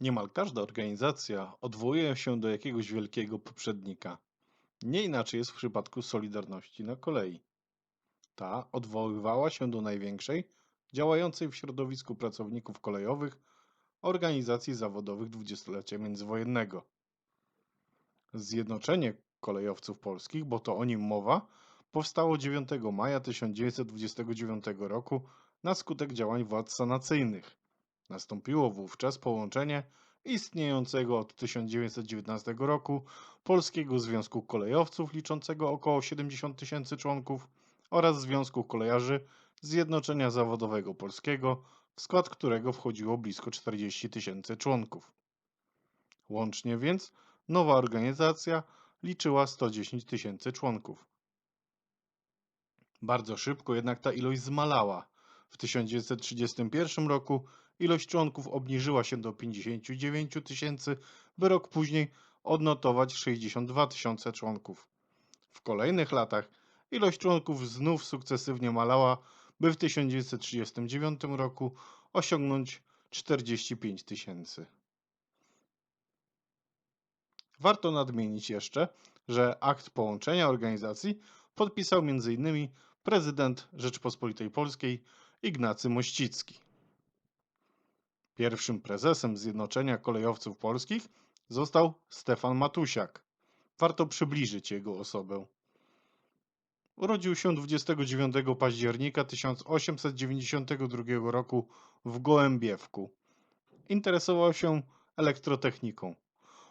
Niemal każda organizacja odwołuje się do jakiegoś wielkiego poprzednika. Nie inaczej jest w przypadku Solidarności na kolei. Ta odwoływała się do największej, działającej w środowisku pracowników kolejowych organizacji zawodowych dwudziestolecia międzywojennego. Zjednoczenie Kolejowców Polskich, bo to o nim mowa, powstało 9 maja 1929 roku na skutek działań władz sanacyjnych. Nastąpiło wówczas połączenie istniejącego od 1919 roku Polskiego Związku Kolejowców liczącego około 70 tysięcy członków oraz Związku Kolejarzy Zjednoczenia Zawodowego Polskiego, w skład którego wchodziło blisko 40 tysięcy członków. Łącznie więc nowa organizacja liczyła 110 tysięcy członków. Bardzo szybko jednak ta ilość zmalała. W 1931 roku ilość członków obniżyła się do 59 tysięcy, by rok później odnotować 62 tysiące członków. W kolejnych latach ilość członków znów sukcesywnie malała, by w 1939 roku osiągnąć 45 tysięcy. Warto nadmienić jeszcze, że akt połączenia organizacji podpisał m.in. prezydent Rzeczpospolitej Polskiej Ignacy Mościcki. Pierwszym prezesem Zjednoczenia Kolejowców Polskich został Stefan Matusiak. Warto przybliżyć jego osobę. Urodził się 29 października 1892 roku w Gołębiewku. Interesował się elektrotechniką.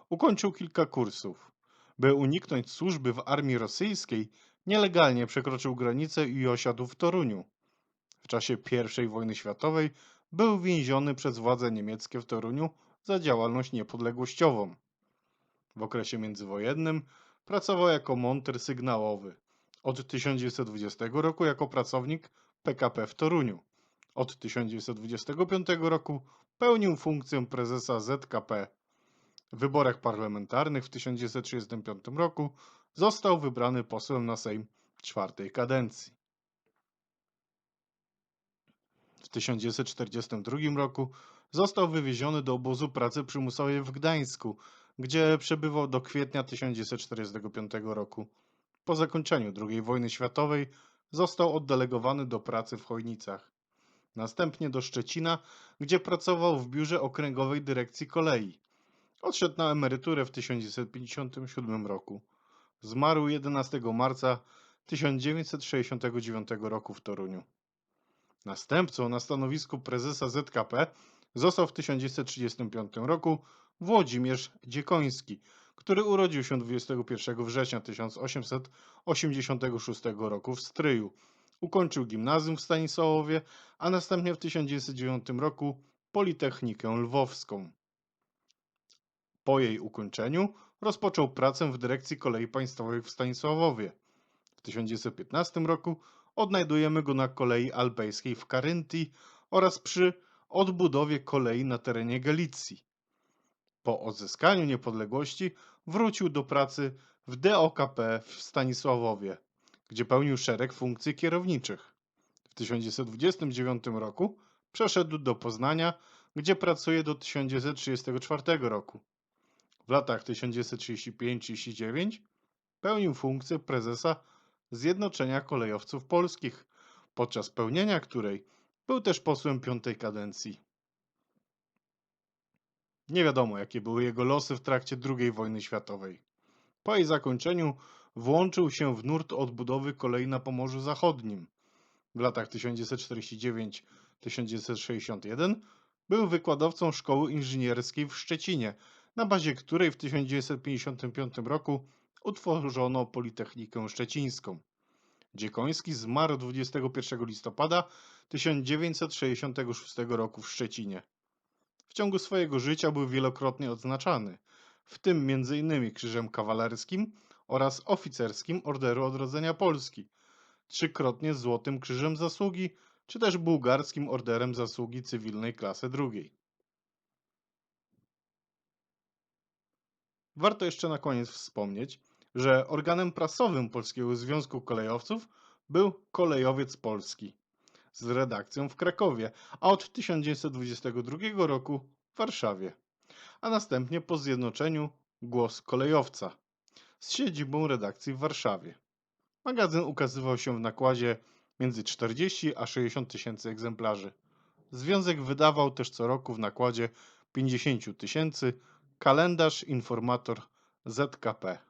Ukończył kilka kursów. By uniknąć służby w armii rosyjskiej, nielegalnie przekroczył granicę i osiadł w Toruniu. W czasie I wojny światowej był więziony przez władze niemieckie w Toruniu za działalność niepodległościową. W okresie międzywojennym pracował jako monter sygnałowy. Od 1920 roku jako pracownik PKP w Toruniu. Od 1925 roku pełnił funkcję prezesa ZKP. W wyborach parlamentarnych w 1935 roku został wybrany posłem na Sejm czwartej kadencji. W 1942 roku został wywieziony do obozu pracy przymusowej w Gdańsku, gdzie przebywał do kwietnia 1945 roku. Po zakończeniu II wojny światowej został oddelegowany do pracy w Chojnicach. Następnie do Szczecina, gdzie pracował w biurze Okręgowej Dyrekcji Kolei. Odszedł na emeryturę w 1957 roku. Zmarł 11 marca 1969 roku w Toruniu. Następcą na stanowisku prezesa ZKP został w 1935 roku Włodzimierz Dziekoński, który urodził się 21 września 1886 roku w Stryju. Ukończył gimnazjum w Stanisławowie, a następnie w 1909 roku Politechnikę Lwowską. Po jej ukończeniu rozpoczął pracę w dyrekcji kolei państwowych w Stanisławowie. W 1915 roku odnajdujemy go na kolei alpejskiej w Karyntii oraz przy odbudowie kolei na terenie Galicji. Po odzyskaniu niepodległości wrócił do pracy w DOKP w Stanisławowie, gdzie pełnił szereg funkcji kierowniczych. W 1929 roku przeszedł do Poznania, gdzie pracuje do 1934 roku. W latach 1935-39 pełnił funkcję prezesa Zjednoczenia Kolejowców Polskich, podczas pełnienia której był też posłem piątej kadencji. Nie wiadomo, jakie były jego losy w trakcie II wojny światowej. Po jej zakończeniu włączył się w nurt odbudowy kolei na Pomorzu Zachodnim. W latach 1949-1961 był wykładowcą szkoły inżynierskiej w Szczecinie, na bazie której w 1955 roku utworzono Politechnikę Szczecińską. Dziekoński zmarł 21 listopada 1966 roku w Szczecinie. W ciągu swojego życia był wielokrotnie odznaczany, w tym m.in. Krzyżem Kawalerskim oraz Oficerskim Orderu Odrodzenia Polski, trzykrotnie Złotym Krzyżem Zasługi, czy też Bułgarskim Orderem Zasługi Cywilnej klasy drugiej. Warto jeszcze na koniec wspomnieć, że organem prasowym Polskiego Związku Kolejowców był Kolejowiec Polski z redakcją w Krakowie, a od 1922 roku w Warszawie. a następnie po zjednoczeniu Głos Kolejowca z siedzibą redakcji w Warszawie. Magazyn ukazywał się w nakładzie między 40 a 60 tysięcy egzemplarzy. Związek wydawał też co roku w nakładzie 50 tysięcy kalendarz informator ZKP.